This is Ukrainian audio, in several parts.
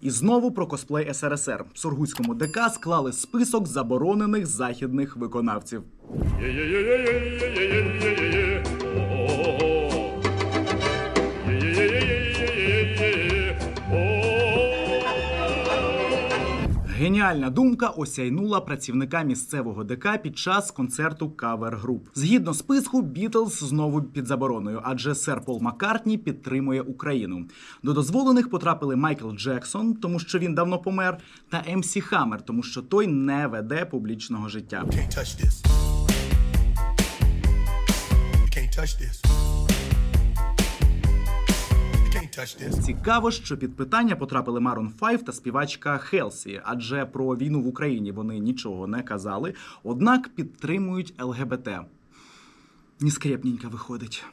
І знову про косплей СРСР в Сургутському ДК склали список заборонених західних виконавців. Є -є -є -є -є -є -є -є. Геніальна думка осяйнула працівника місцевого ДК під час концерту кавер груп. Згідно списку, Бітлз знову під забороною, адже сер Пол Маккартні підтримує Україну. До дозволених потрапили Майкл Джексон, тому що він давно помер, та МС Хаммер, тому що той не веде публічного життя. can't touch this. Can't touch this. Цікаво, що під питання потрапили Марон 5 та співачка Хелсі, адже про війну в Україні вони нічого не казали, однак підтримують ЛГБТ. Ніскрепненько виходить.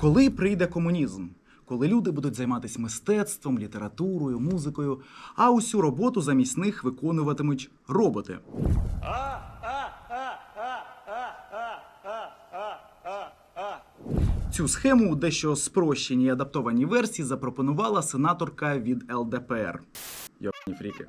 Коли прийде комунізм? Коли люди будуть займатися мистецтвом, літературою, музикою, а усю роботу замість них виконуватимуть роботи. Цю схему у дещо спрощеній і адаптованій версії запропонувала сенаторка від ЛДПР. Йобні фріки.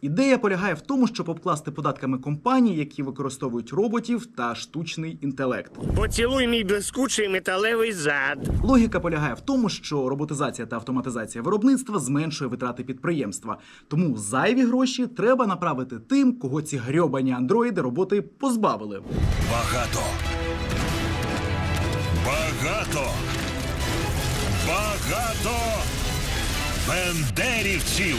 Ідея полягає в тому, щоб обкласти податками компанії, які використовують роботів та штучний інтелект. Поцілуй мій блискучий металевий зад. Логіка полягає в тому, що роботизація та автоматизація виробництва зменшує витрати підприємства. Тому зайві гроші треба направити тим, кого ці грьобані андроїди роботи позбавили. Багато. Багато. Багато бендерівців.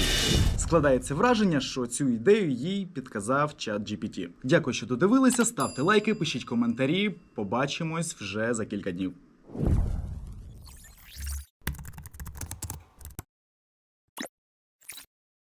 Складається враження, що цю ідею їй підказав чат GPT. Дякую, що додивилися. Ставте лайки, пишіть коментарі. Побачимось вже за кілька днів.